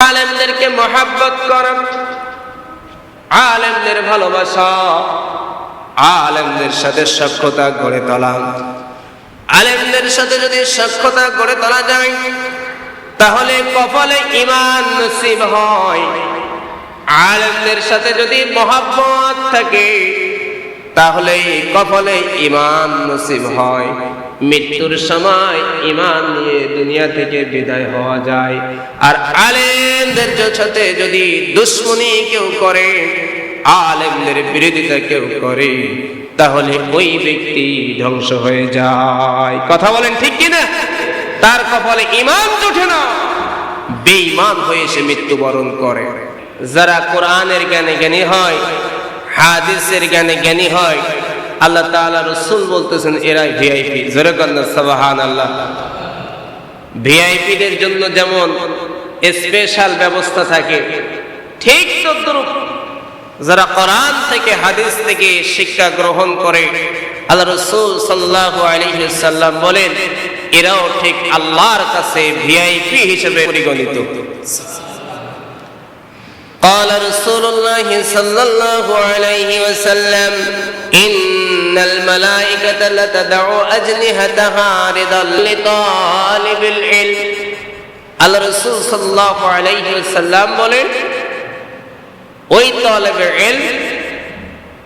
আলেমদেরকে মহাব্বত করা, আলেমদের ভালোবাসা, আলেমদের সাথে সক্ষতা গড়ে তোলা। আলেমদের সাথে যদি সক্ষতা গড়ে তোলা যায়, তাহলে কপালে ইমান নসিব হয়। আলেমদের সাথে যদি মহাব্বত থাকে তাহলে কপালে ইমান নসিব হয়। মৃত্যুর সময় ইমান নিয়ে দুনিয়া থেকে বিদায় হওয়া যায়। আর আলেমদের সাথে যদি দুশ্মনী কেউ করে, আলেমদের বিরোধিতা কেউ করে, তাহলে ওই ব্যক্তি ধ্বংস হয়ে যায়। কথা বলেন ঠিক কিনা? তার কপালে ইমান জোটে না। বেঈমান হয়ে সে মৃত্যুবরণ করে। যারা কোরআনের জ্ঞানে জ্ঞানী হয় হাদিসের জ্ঞানে জ্ঞানী হয়। আল্লাহ তাআলা রসুল বলতেছেন এরাই ভিআইপি। জোরে কন্যা সাবাহান আল্লাহ ভিআইপিদের জন্য যেমন স্পেশাল ব্যবস্থা থাকে, ঠিক তদ্রুপ যারা কোরআন থেকে, হাদিস থেকে শিক্ষা গ্রহণ করে, আল্লাহ রসুল সাল্লাল্লাহু আলাইহি সাল্লাম বলেন, এরাও ঠিক আল্লাহর কাছে ভিআইপি হিসেবে পরিগণিত। قال رسول الله صلى الله عليه وسلم إن الملائكة لتدع أجنحتها رضا لطالب العلم আল্লাহ রসুল সাল্লাহ আলাইহি সাল্লাম বলেন ওই তলেবে এল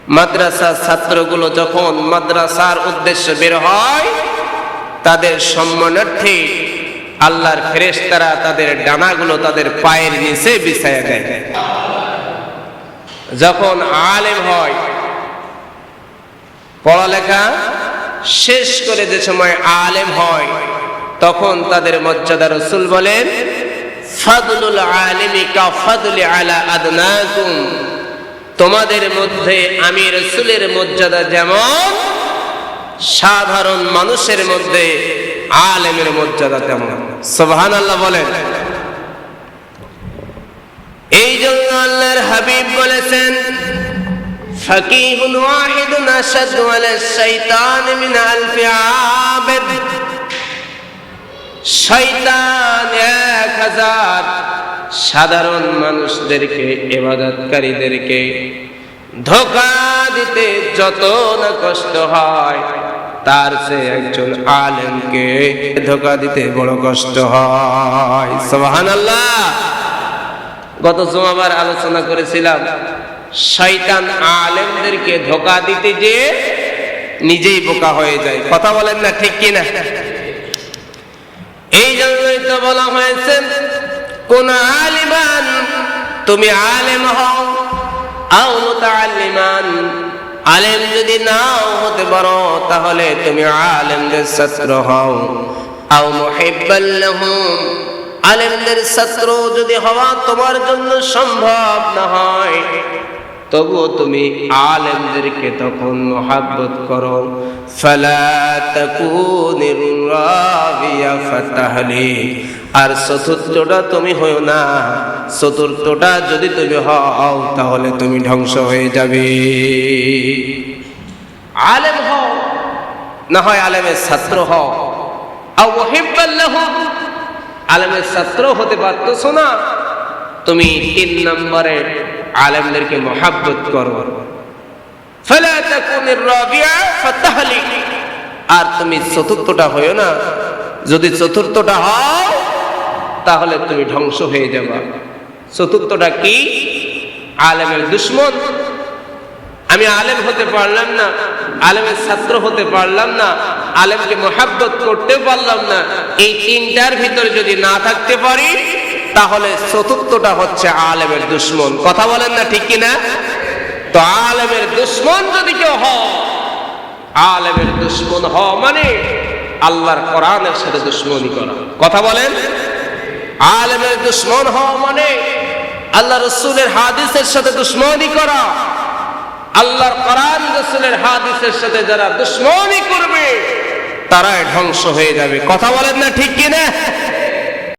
মাদ্রাসার ছাত্রগুলো যখন মাদ্রাসার উদ্দেশ্যে বের হয় তাদের সম্মানার্থে আল্লাহর ফেরেশতারা তাদের ডানাগুলো তাদের পায়ের নিচে বিছায়া দেয়। যখন আলেম হয়, পড়ালেখা শেষ করে যে সময় আলেম হয়, তখন তাদের মর্যাদা রসুল বলেন, ফাদলুল আলিমি কা ফাদলি আলা আদনাকুম। তোমাদের মধ্যে আমি রসুলের মর্যাদা যেমন, সাধারণ মানুষের মধ্যে আলেমের মর্যাদা তেমন। সোহান আল্লাহ বলেন। এই জন্য আল্লাহর হাবিব বলেছেন এক হাজার সাধারণ মানুষদেরকে এবাদতকারীদেরকে ধোকা দিতে যত না কষ্ট হয় তার সে একজন আলেমকে ধোকা দিতে বড় কষ্ট হয়। সোহান গত জমাবার আলোচনা করেছিলাম, শয়তান আলেমদেরকে ধোকা দিতে যে নিজেই বোকা হয়ে যায়। কথা বলেন না ঠিক কিনা? এই জন্যই তো বলা হয়েছে, কোন আলিমান, তুমি আলেম হও, আও মুতাআল্লিমান আলেম যদি নাও হতে পারো, তাহলে তুমি আলেমদের ছাত্র হও। আও মুহিব্বাল লাহুম, আলেমদের ছাত্র যদি হওয়া তোমার জন্য সম্ভব না হয়। তবুও তুমি আলেমদেরকে তখন মহাব্বত করো। আর চতুর্থটা তুমি হও না। চতুর্থটা যদি তুমি হও, তাহলে তুমি ধ্বংস হয়ে যাবে। আলেম হও, না হয় আলেমের ছাত্র হও। আলেমের ছাত্র হতে পারতো না। তুমি তিন নম্বরে আলেমদেরকে মহাব্বত করো। আর তুমি চতুর্থটা হয়েও না। যদি চতুর্থটা হও তাহলে তুমি ধ্বংস হয়ে যাবা। চতুর্থটা কি? আলেমের দুশ্মন। আমি আলেম হতে পারলাম না, আলেমের ছাত্র হতে পারলাম না, আলেমকে মোহাব্বত করতে পারলাম না। এই তিনটার ভিতরে যদি না থাকতে পারি তাহলে চতুর্থটা হচ্ছে আলেমের দুশ্মন। কথা বলেন না ঠিক কিনা? তো আলেমের দুশ্মন যদি কেউ হ আলেমের দুশ্মন হ মানে আল্লাহর কোরআনের সাথে দুশ্মনী করা। কথা বলেন? আলেমের দুশ্মন হ মানে আল্লাহ রসুলের হাদিসের সাথে দুশ্মনী করা। আল্লাহর কোরআন রসুলের হাদিসের সাথে যারা দুশ্মনী করবে, তারাই ধ্বংস হয়ে যাবে। কথা বলেন না ঠিক কিনা?